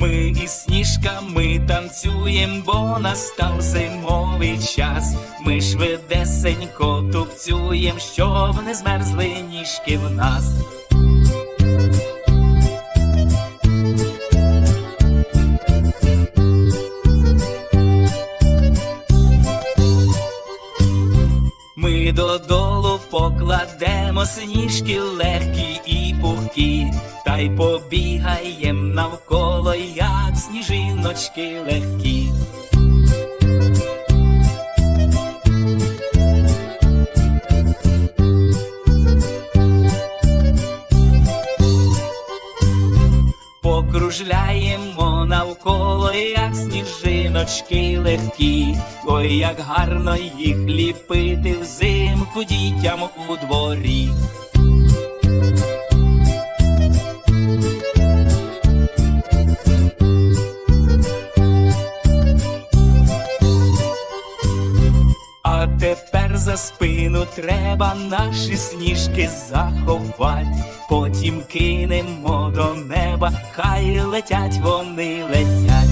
Ми із сніжками танцюєм, бо настав зимовий час. Ми швидесенько тупцюєм, щоб не змерзли ніжки в нас. Ми додолу покладемо сніжки легкі і та й побігаєм навколо, як сніжиночки легкі. Покружляємо навколо, як сніжиночки легкі, ой, як гарно їх ліпити взимку дітям у дворі. Тепер за спину треба наші сніжки заховать, потім кинемо до неба, хай летять вони летять.